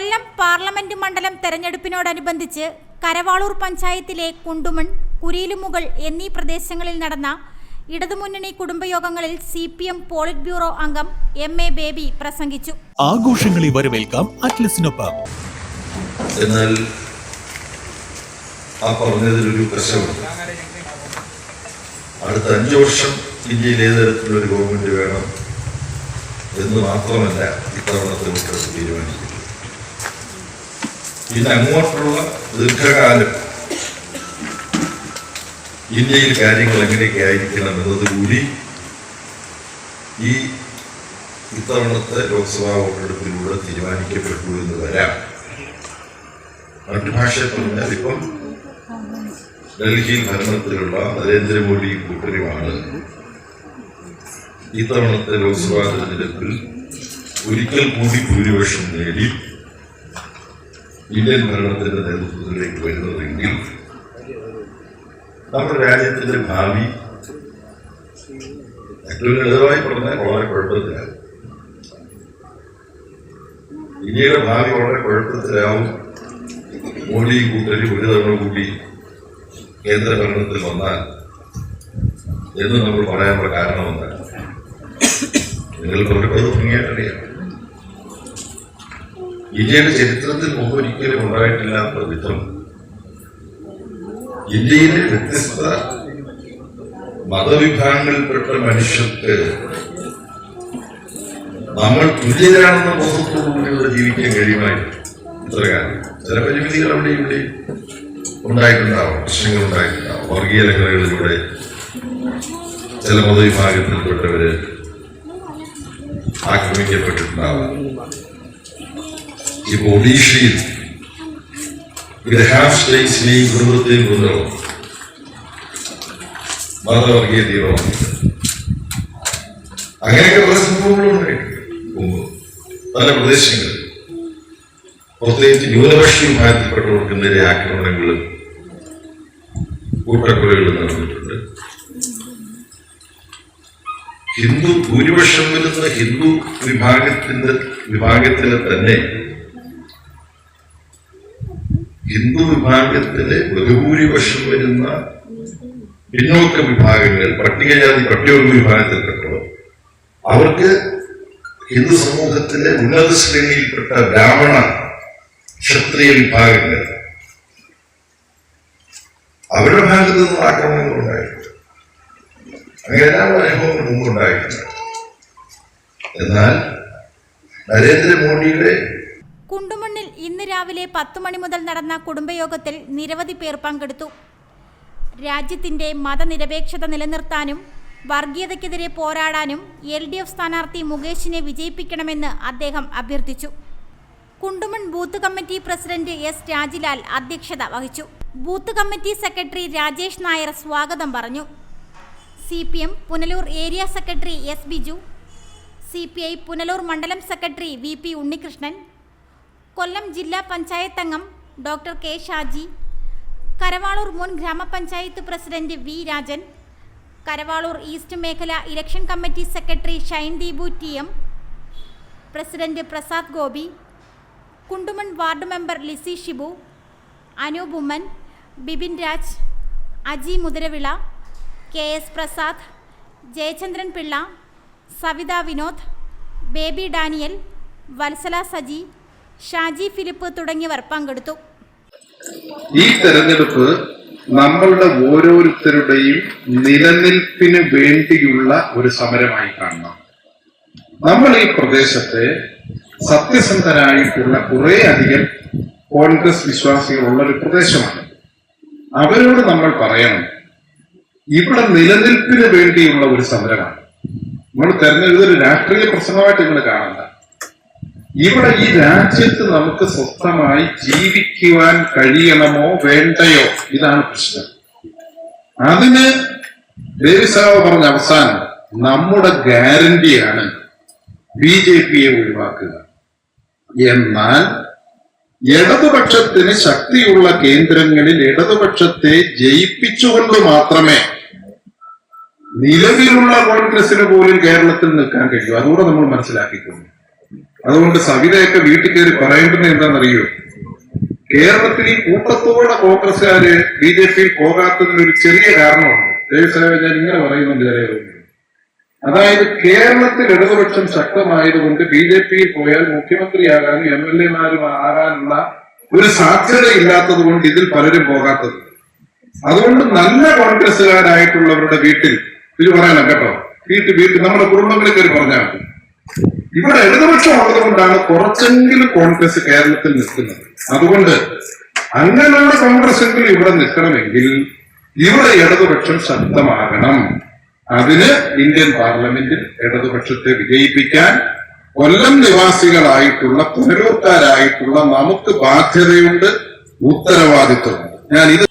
കൊല്ലം parliament മണ്ഡലം തെരഞ്ഞെടുപ്പിനോടനുബന്ധിച്ച് കരവാളൂർ പഞ്ചായത്തിലെ കുണ്ടുമൺ കുരിയിലുമുകൾ എന്നീ പ്രദേശങ്ങളിൽ നടന്ന ഇടതുമുന്നണി കുടുംബയോഗങ്ങളിൽ C P M polit bureau അംഗം എം എ ബേബി പ്രസംഗിച്ചു. ആഘോഷങ്ങളെ വരവേൽക്കാം അറ്റ്ലസിനൊപ്പം. എന്നാൽ ആ പറഞ്ഞതിലൊരു പ്രശ്നമുണ്ട്. അടുത്ത അഞ്ചു വർഷം ഇന്ത്യയിൽ ഏത് തരത്തിലുള്ള ഒരു ഗവൺമെന്റ് വേണം എന്ന് മാത്രമല്ല ഇത്തവണത്തെ വോട്ടെടുപ്പ് അങ്ങോട്ടുള്ള ദീർഘകാലം ഇന്ത്യയിൽ കാര്യങ്ങൾ എങ്ങനെയൊക്കെ ആയിരിക്കണം എന്നതുകൂടി ഈ ഇത്തവണത്തെ ലോക്സഭാ വോട്ടെടുപ്പിലൂടെ തീരുമാനിക്കപ്പെട്ടു എന്ന് വരാം. മറ്റു ഭാഷയിൽ പറഞ്ഞാൽ ഇപ്പം ഡൽഹിയിൽ ഭരണത്തിലുള്ള നരേന്ദ്രമോദി കൂട്ടരുമാണ് ഇത്തവണത്തെ ലോക്സഭാ തെരഞ്ഞെടുപ്പിൽ ഒരിക്കൽ കൂടി ഭൂരിപക്ഷം നേടി ഇന്ത്യൻ ഭരണത്തിന്റെ നേതൃത്വത്തിലേക്ക് വരുന്നതെങ്കിൽ നമ്മുടെ രാജ്യത്തിന്റെ ഭാവി ഏറ്റവും ലളിതമായി പറഞ്ഞാൽ വളരെ കുഴപ്പത്തിലാകും. ഇന്ത്യയുടെ ഭാവി വളരെ കുഴപ്പത്തിലാവും. മോഡി കൂട്ടരി ഒരു തവണ കൂടി കേന്ദ്ര ഭരണത്തിൽ വന്നാൽ എന്ന് നമ്മൾ പറയാനുള്ള കാരണം എന്താണ്? നിങ്ങൾക്ക് അവർക്കത് ഭംഗിയായിട്ടറിയാം ഇന്ത്യയുടെ ചരിത്രത്തിൽ മുമ്പ് ഒരിക്കലും ഉണ്ടായിട്ടില്ലാത്ത വിധം ഇന്ത്യയിലെ വ്യത്യസ്ത മതവിഭാഗങ്ങളിൽപ്പെട്ട മനുഷ്യർക്ക് നമ്മൾ തുല്യരാണെന്ന ബോധത്തോടുകൂടി ഇവിടെ ജീവിക്കാൻ കഴിയുമായിരുന്നു. ഇത്ര കാര്യം ചില പരിമിതികൾ അവിടെ ഇവിടെ ഉണ്ടായിട്ടുണ്ടാവും പ്രശ്നങ്ങൾ ഉണ്ടായിട്ടുണ്ടാവും. വർഗീയ ലഹളകളിലൂടെ ചില മതവിഭാഗത്തിൽപ്പെട്ടവര് ആക്രമിക്കപ്പെട്ടിട്ടുണ്ടാവാം. ഇപ്പൊ ഒഡീഷയിൽ ഗ്രഹാം സ്റ്റേറ്റ്സിനെയും കുടുംബത്തെയും കൊണ്ടുപോകും മതവർഗീയ തീവ്രവാദി അങ്ങനെയൊക്കെ പല സംഭവങ്ങളും പല പ്രദേശങ്ങളിൽ. പ്രത്യേകിച്ച് ന്യൂനപക്ഷ വിഭാഗത്തിൽപ്പെട്ടവർക്ക് നേരെ ആക്രമണങ്ങളും കൂട്ടക്കൊലകളും നടന്നിട്ടുണ്ട്. ഹിന്ദു ഭൂരിപക്ഷം വരുന്ന ഹിന്ദു വിഭാഗത്തിന്റെ വിഭാഗത്തിലെ തന്നെ ഹിന്ദു വിഭാഗത്തിലെ ബഹുഭൂരിപക്ഷം വരുന്ന പിന്നോക്ക വിഭാഗങ്ങൾ പട്ടികജാതി പട്ടികവർഗ വിഭാഗത്തിൽപ്പെട്ടവർ അവർക്ക് ഹിന്ദു സമൂഹത്തിലെ ഉന്നത ശ്രേണിയിൽപ്പെട്ട ബ്രാഹ്മണ ക്ഷത്രിയ വിഭാഗങ്ങൾ അവരുടെ ഭാഗത്ത് നിന്ന് ആക്രമണങ്ങൾ ഉണ്ടായിട്ടുണ്ട്. അങ്ങനെ എല്ലാ അനുഭവങ്ങൾ മുമ്പുണ്ടായിട്ടുണ്ട് എന്നാൽ നരേന്ദ്രമോദിയുടെ കുണ്ടുമണ്ണിൽ ഇന്ന് രാവിലെ പത്തു മണി മുതൽ നടന്ന കുടുംബയോഗത്തിൽ നിരവധി പേർ പങ്കെടുത്തു. രാജ്യത്തിന്റെ മതനിരപേക്ഷത നിലനിർത്താനും വർഗീയതയ്ക്കെതിരെ പോരാടാനും എൽ ഡി എഫ് സ്ഥാനാർത്ഥി മുകേഷിനെ വിജയിപ്പിക്കണമെന്ന് അദ്ദേഹം അഭ്യർത്ഥിച്ചു. Kundumon booth committee president S Rajilal അധ്യക്ഷത വഹിച്ചു. Booth committee secretary Rajesh Nair സ്വാഗതം പറഞ്ഞു. C P M Punalur area secretary S Biju. C P I Punalur മണ്ഡലം secretary V P Unnikrishnan. Kollam ജില്ലാ പഞ്ചായത്ത് അംഗം ഡോക്ടർ കെ ഷാജി കരവാളൂർ മുൻ ഗ്രാമപഞ്ചായത്ത് president V Rajan Karavalur east മേഖല election committee secretary Shine Deepu T M president Prasad Gopi Kundumon ward member Lissy Shibu Anoop Oommen Bibin Raj Aji Muthiravila K S Prasad Jayachandran Pillai Savitha Vinod Baby Daniel Valsala Saji Shaji Philip തുടങ്ങിയവർ പങ്കെടുത്തു. ഈ തെരഞ്ഞെടുപ്പ് നമ്മളുടെ ഓരോരുത്തരുടെയും നിലനിൽപ്പിന് വേണ്ടിയുള്ള ഒരു സമരമായി കാണണം. നമ്മൾ ഈ പ്രദേശത്തെ സത്യസന്ധരായിട്ടുള്ള കുറെ അധികം കോൺഗ്രസ് വിശ്വാസികളുള്ള ഒരു പ്രദേശമാണ്. അവരോട് നമ്മൾ പറയണം ഇവിടെ നിലനിൽപ്പിന് വേണ്ടിയുള്ള ഒരു സമരമാണ്. നമ്മൾ തെരഞ്ഞെടുത്ത ഒരു രാഷ്ട്രീയ പ്രശ്നമായിട്ട് നിങ്ങൾ കാണണ്ട ഇവിടെ ഈ രാജ്യത്ത് നമുക്ക് സ്വസ്ഥമായി ജീവിക്കുവാൻ കഴിയണമോ വേണ്ടയോ? ഇതാണ് പ്രശ്നം. അതിന് ദേവിസാവ് പറഞ്ഞ അവസാനം നമ്മുടെ ഗ്യാരണ്ടിയാണ് ബി ജെ പിയെ ഒഴിവാക്കുക. എന്നാൽ ഇടതുപക്ഷത്തിന് ശക്തിയുള്ള കേന്ദ്രങ്ങളിൽ ഇടതുപക്ഷത്തെ ജയിപ്പിച്ചുകൊണ്ട് മാത്രമേ നിലവിലുള്ള കോൺഗ്രസിന് പോലും കേരളത്തിൽ നിൽക്കാൻ കഴിയൂ. അതുകൂടെ നമ്മൾ മനസ്സിലാക്കിക്കുന്നു അതുകൊണ്ട് സവിതയൊക്കെ വീട്ടിൽ കയറി പറയേണ്ടത് എന്താണെന്നറിയോ? കേരളത്തിൽ ഈ കൂട്ടത്തോടെ കോൺഗ്രസ്സുകാര് ബി ജെ പിയിൽ പോകാത്തതിന് ഒരു ചെറിയ കാരണമുണ്ട്. ദേവസ്വം ഞാൻ ഇങ്ങനെ പറയുന്നുണ്ട് ചെറിയ. അതായത് കേരളത്തിൽ ഇടതുപക്ഷം ശക്തമായതുകൊണ്ട് ബി ജെ പിയിൽ പോയാൽ മുഖ്യമന്ത്രിയാകാനും എം എൽ എമാരും ആകാനുള്ള ഒരു സാധ്യത ഇല്ലാത്തത് കൊണ്ട് ഇതിൽ പലരും പോകാത്തത്. അതുകൊണ്ട് നല്ല കോൺഗ്രസ്സുകാരായിട്ടുള്ളവരുടെ വീട്ടിൽ ഇത് പറയണം കേട്ടോ? വീട്ടിൽ വീട്ടിൽ നമ്മുടെ കുടുംബങ്ങളിൽ കയറി പറഞ്ഞാൽ ഇവിടെ ഇടതുപക്ഷം ഉള്ളത് കൊണ്ടാണ് കുറച്ചെങ്കിലും കോൺഗ്രസ് കേരളത്തിൽ നിൽക്കുന്നത്. അതുകൊണ്ട് അങ്ങനെയുള്ള കോൺഗ്രസ് എങ്കിലും ഇവിടെ നിൽക്കണമെങ്കിൽ ഇവിടെ ഇടതുപക്ഷം ശക്തമാകണം. അതിന് ഇന്ത്യൻ പാർലമെന്റിൽ ഇടതുപക്ഷത്തെ വിജയിപ്പിക്കാൻ കൊല്ലം നിവാസികളായിട്ടുള്ള പുനരൂർക്കാരായിട്ടുള്ള നമുക്ക് ബാധ്യതയുണ്ട് ഉത്തരവാദിത്വമുണ്ട് ഞാൻ ഇത്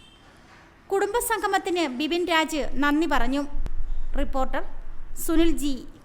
കുടുംബസംഗമത്തിന് ബിപിൻ രാജ് നന്ദി പറഞ്ഞു. Reporter Sunil G